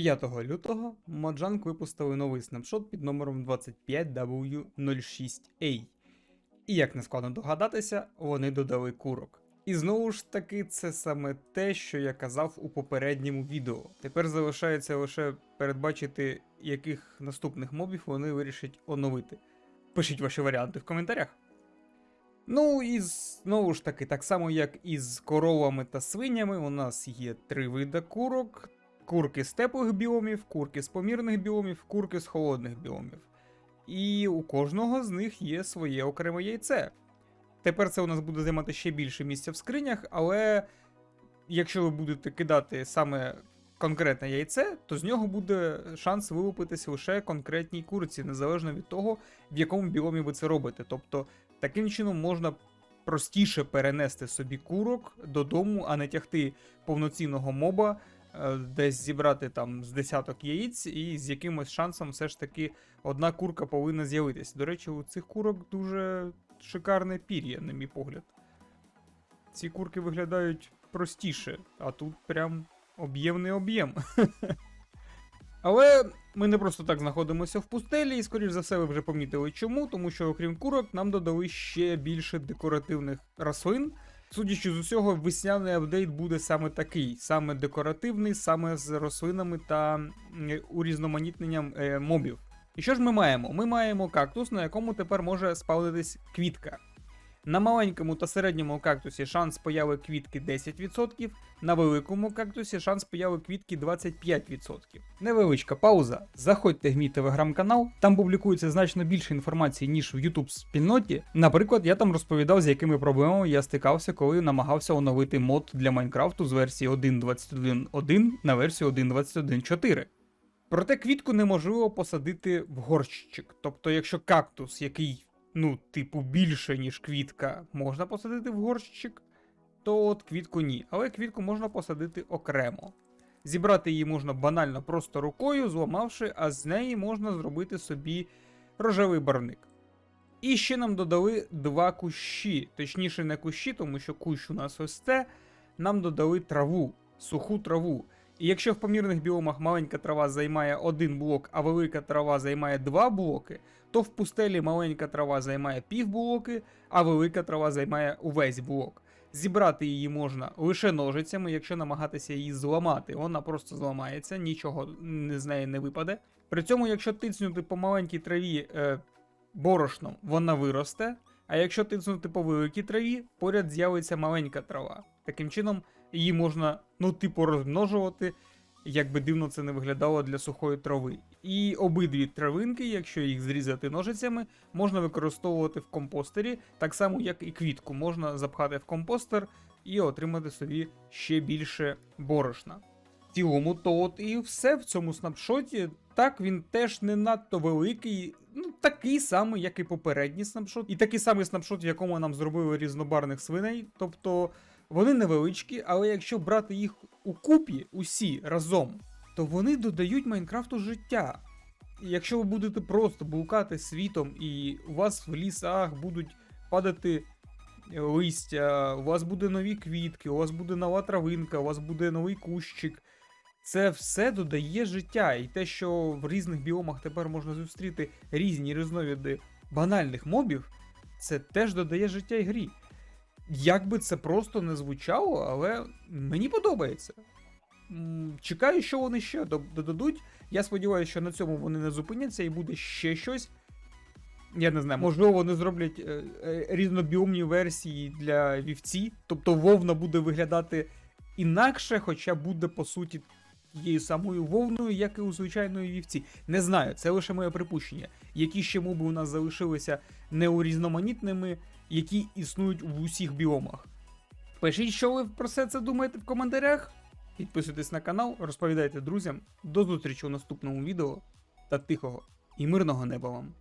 5 лютого Mojang випустили новий снапшот під номером 25W06A. І як не складно догадатися, вони додали курок. І знову ж таки, це саме те, що я казав у попередньому відео. Тепер залишається лише передбачити, яких наступних мобів вони вирішать оновити. Пишіть ваші варіанти в коментарях. Ну і знову ж таки, так само як і з коровами та свинями, у нас є три види курок: курки з теплих біомів, курки з помірних біомів, курки з холодних біомів. І у кожного з них є своє окреме яйце. Тепер це у нас буде займати ще більше місця в скринях, але якщо ви будете кидати саме конкретне яйце, то з нього буде шанс вилупитись лише конкретній курці, незалежно від того, в якому біомі ви це робите. Тобто таким чином можна простіше перенести собі курок додому, а не тягти повноцінного моба, десь зібрати там з десяток яєць, і з якимось шансом все ж таки одна курка повинна з'явитися. До речі, у цих курок дуже шикарне пір'я, на мій погляд. Ці курки виглядають простіше, а тут прям об'ємний об'єм. Але ми не просто так знаходимося в пустелі, і скоріш за все ви вже помітили чому, тому що окрім курок нам додали ще більше декоративних рослин. Судячи з усього, весняний апдейт буде саме такий, саме декоративний, саме з рослинами та урізноманітненням е, мобів. І що ж ми маємо? Ми маємо кактус, на якому тепер може спавнитись квітка. На маленькому та середньому кактусі шанс появи квітки 10%, на великому кактусі шанс появи квітки 25%. Невеличка пауза. Заходьте в мій телеграм-канал, там публікується значно більше інформації, ніж в YouTube спільноті. Наприклад, я там розповідав, з якими проблемами я стикався, коли намагався оновити мод для Майнкрафту з версії 1.21.1 на версію 1.21.4. Проте квітку неможливо посадити в горщик. Тобто, якщо кактус, який, ну, типу, більше, ніж квітка, можна посадити в горщик, то от квітку ні. Але квітку можна посадити окремо. Зібрати її можна банально просто рукою, зламавши, а з неї можна зробити собі рожевий барвник. І ще нам додали два кущі, точніше, не кущі, тому що кущ у нас ось це. Нам додали траву, суху траву. Якщо в помірних біомах маленька трава займає один блок, а велика трава займає два блоки, то в пустелі маленька трава займає пів блоки, а велика трава займає увесь блок. Зібрати її можна лише ножицями, якщо намагатися її зламати, вона просто зламається, нічого з неї не випаде. При цьому, якщо тицнути по маленькій траві е, борошном, вона виросте. А якщо тицнути по великій траві, поряд з'явиться маленька трава. Таким чином, її можна, ну, типу, розмножувати, як би дивно це не виглядало для сухої трави. І обидві травинки, якщо їх зрізати ножицями, можна використовувати в компостері, так само як і квітку, можна запхати в компостер і отримати собі ще більше борошна. В цілому, то от і все в цьому снапшоті. Так, він теж не надто великий, ну такий самий, як і попередній снапшот, і такий самий снапшот, в якому нам зробили різнобарних свиней. Тобто вони невеличкі, але якщо брати їх у купі усі разом, то вони додають Майнкрафту життя. Якщо ви будете просто блукати світом, і у вас в лісах будуть падати е, листя, у вас буде нові квітки, у вас буде нова травинка, у вас буде новий кущик. Це все додає життя. І те, що в різних біомах тепер можна зустріти різні різновиди банальних мобів, це теж додає життя і грі. Як би це просто не звучало, але мені подобається. Чекаю, що вони ще додадуть. Я сподіваюся, що на цьому вони не зупиняться і буде ще щось. Я не знаю, можливо, вони зроблять е, е, різнобіомні версії для вівці. Тобто вовна буде виглядати інакше, хоча буде по суті тією самою вовною, як і у звичайної вівці. Не знаю, це лише моє припущення. Які ще моби у нас залишилися неурізноманітними, які існують в усіх біомах. Пишіть, що ви про все це думаєте в коментарях. Підписуйтесь на канал, розповідайте друзям. До зустрічі у наступному відео та тихого і мирного неба вам.